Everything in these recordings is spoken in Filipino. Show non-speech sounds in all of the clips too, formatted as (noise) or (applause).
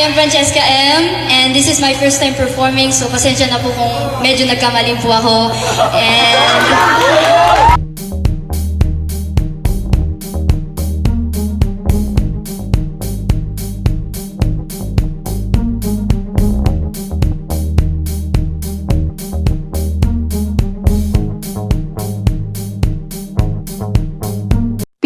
I am Francesca M. And this is my first time performing. So, pasensya na po kung medyo nagkamali po ako. And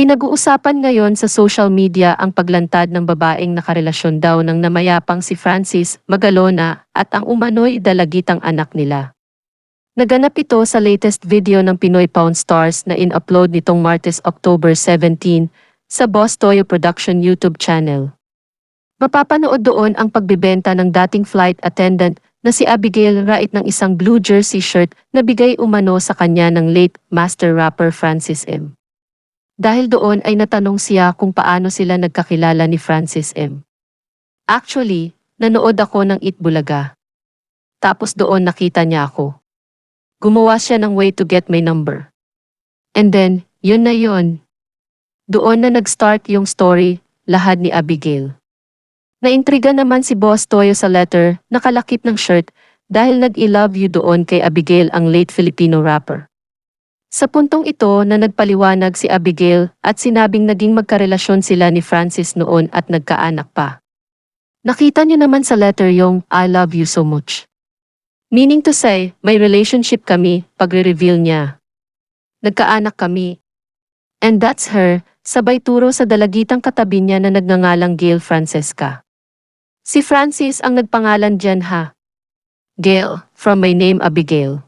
Pinag-uusapan ngayon sa social media ang paglantad ng babaeng nakarelasyon daw ng namayapang si Francis Magalona at ang umano'y dalagitang anak nila. Naganap ito sa latest video ng Pinoy Pound Stars na in-upload nitong Martes October 17 sa Boss Toyo Production YouTube channel. Mapapanood doon ang pagbibenta ng dating flight attendant na si Abigail Rait ng isang blue jersey shirt na bigay umano sa kanya ng late master rapper Francis M. Dahil doon ay natanong siya kung paano sila nagkakilala ni Francis M. Actually, nanood ako ng Itbulaga. Tapos doon nakita niya ako. Gumawa siya ng way to get my number. And then, yun na yun. Doon na nag-start yung story, lahad ni Abigail. Naintriga naman si Boss Toyo sa letter, nakalakip ng shirt, dahil nag-I love you doon kay Abigail ang late Filipino rapper. Sa puntong ito na nagpaliwanag si Abigail at sinabing naging magkarelasyon sila ni Francis noon at nagkaanak pa. Nakita niyo naman sa letter yung I love you so much. Meaning to say, may relationship kami pagre-reveal niya. Nagkaanak kami. And that's her, sabay turo sa dalagitang katabi niya na nagngangalang Gail Francesca. Si Francis ang nagpangalan dyan ha. Gail, from my name Abigail.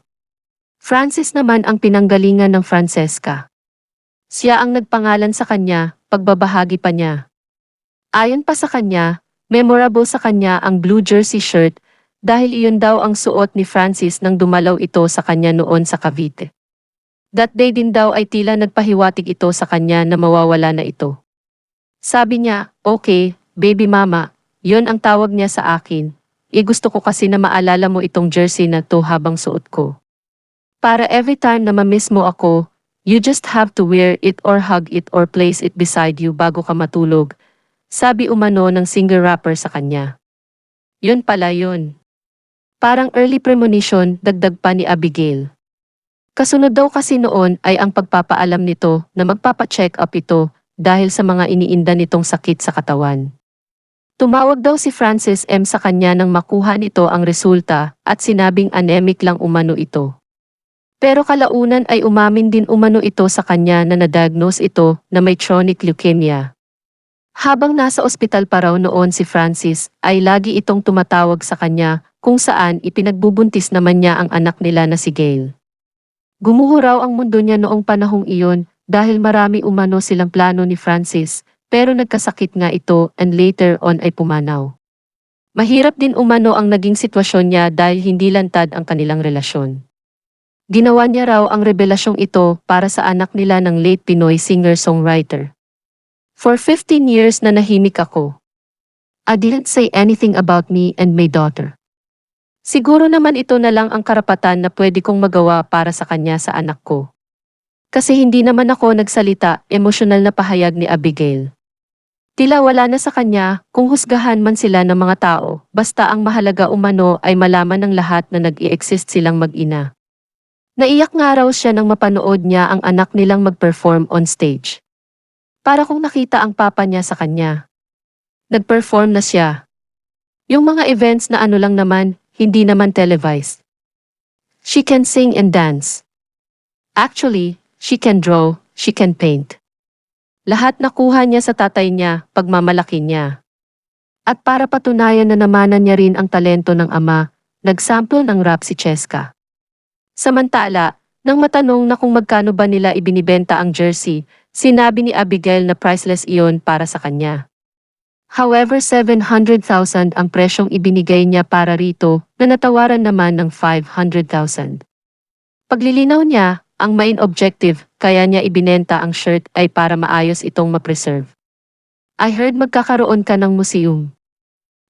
Francis naman ang pinanggalingan ng Francesca. Siya ang nagpangalan sa kanya, pagbabahagi pa niya. Ayon pa sa kanya, memorable sa kanya ang blue jersey shirt dahil iyon daw ang suot ni Francis nang dumalaw ito sa kanya noon sa Cavite. That day din daw ay tila nagpahiwatig ito sa kanya na mawawala na ito. Sabi niya, okay, baby mama, yon ang tawag niya sa akin. E gusto ko kasi na maalala mo itong jersey na to habang suot ko. Para every time na mamiss mo ako, you just have to wear it or hug it or place it beside you bago ka matulog, sabi umano ng singer-rapper sa kanya. Yun pala yun. Parang early premonition, dagdag pa ni Abigail. Kasunod daw kasi noon ay ang pagpapaalam nito na magpapa-check up ito dahil sa mga iniinda nitong sakit sa katawan. Tumawag daw si Francis M sa kanya nang makuha nito ang resulta at sinabing anemic lang umano ito. Pero kalaunan ay umamin din umano ito sa kanya na na-diagnose ito na may chronic leukemia. Habang nasa ospital pa raw noon si Francis, ay lagi itong tumatawag sa kanya kung saan ipinagbubuntis naman niya ang anak nila na si Gail. Gumuho raw ang mundo niya noong panahong iyon dahil marami umano silang plano ni Francis, pero nagkasakit nga ito and later on ay pumanaw. Mahirap din umano ang naging sitwasyon niya dahil hindi lantad ang kanilang relasyon. Ginawa niya raw ang revelasyong ito para sa anak nila ng late Pinoy singer-songwriter. For 15 years na nahimik ako. I didn't say anything about me and my daughter. Siguro naman ito na lang ang karapatan na pwede kong magawa para sa kanya sa anak ko. Kasi hindi naman ako nagsalita, emosyonal na pahayag ni Abigail. Tila wala na sa kanya kung husgahan man sila ng mga tao, basta ang mahalaga umano ay malaman ng lahat na nag-i-exist silang mag-ina. Naiyak nga raw siya nang mapanood niya ang anak nilang mag-perform on stage. Para kung nakita ang papa niya sa kanya. Nag-perform na siya. Yung mga events na ano lang naman, hindi naman televised. She can sing and dance. Actually, she can draw, she can paint. Lahat nakuha niya sa tatay niya, pagmamalaki niya. At para patunayan na namanan niya rin ang talento ng ama, nagsample ng rap si Cheska. Samantala, nang matanong na kung magkano ba nila ibinibenta ang jersey, sinabi ni Abigail na priceless iyon para sa kanya. However 700,000 ang presyong ibinigay niya para rito na natawaran naman ng 500,000. Paglilinaw niya, ang main objective kaya niya ibinenta ang shirt ay para maayos itong ma-preserve. I heard magkakaroon ka ng museum.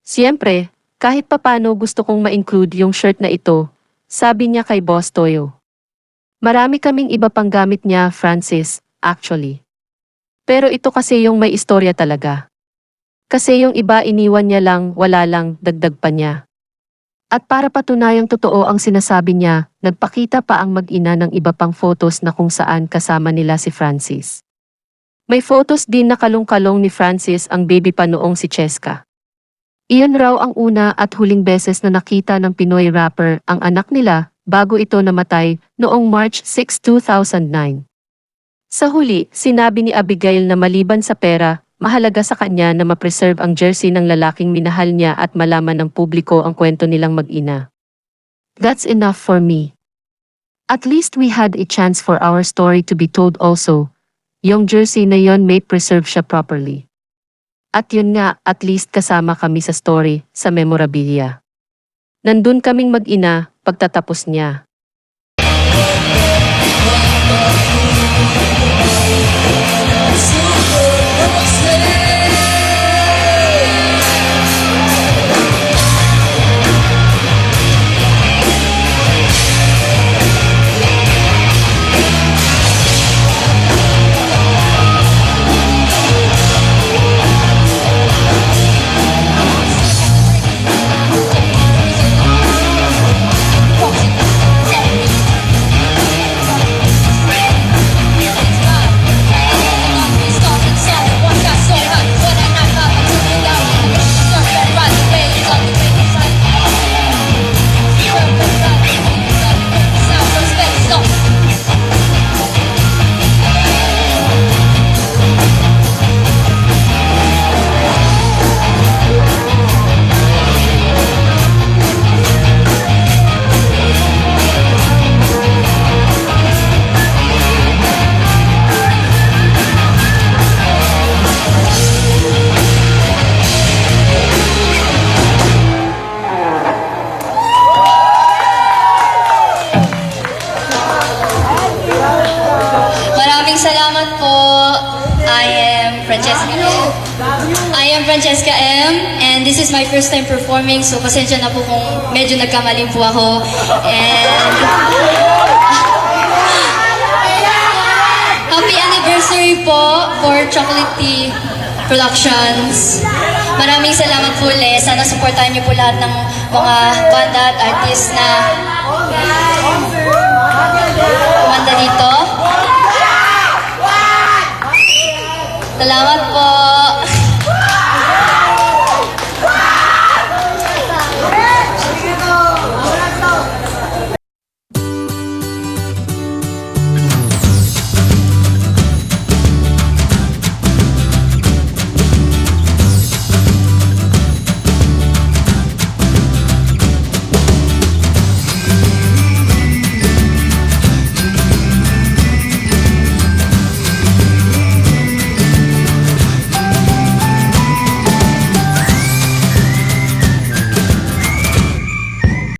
Siyempre, kahit papano gusto kong ma-include yung shirt na ito sabi niya kay Boss Toyo. Marami kaming iba pang gamit niya, Francis, actually. Pero ito kasi yung may istorya talaga. Kasi yung iba iniwan niya lang, wala lang, dagdag pa niya. At para patunayang totoo ang sinasabi niya, nagpakita pa ang mag-ina ng iba pang photos na kung saan kasama nila si Francis. May photos din na kalong-kalong ni Francis ang baby pa noong si Cheska. Iyon raw ang una at huling beses na nakita ng Pinoy rapper ang anak nila bago ito namatay noong March 6, 2009. Sa huli, sinabi ni Abigail na maliban sa pera, mahalaga sa kanya na ma-preserve ang jersey ng lalaking minahal niya at malaman ng publiko ang kwento nilang mag-ina. That's enough for me. At least we had a chance for our story to be told also. Yung jersey na yon may preserve siya properly. At yun nga, at least kasama kami sa story, sa memorabilia. Nandun kaming mag-ina, pagtatapos niya. Maraming Francesca M. And this is my first time performing. So, pasensya na po kung medyo nagkamali po ako. And... (laughs) Happy anniversary po for Chocolate Tea Productions. Maraming salamat po ulit. Sana supportahan niyo po lahat ng mga banda at artist na kumanda dito. Salamat po.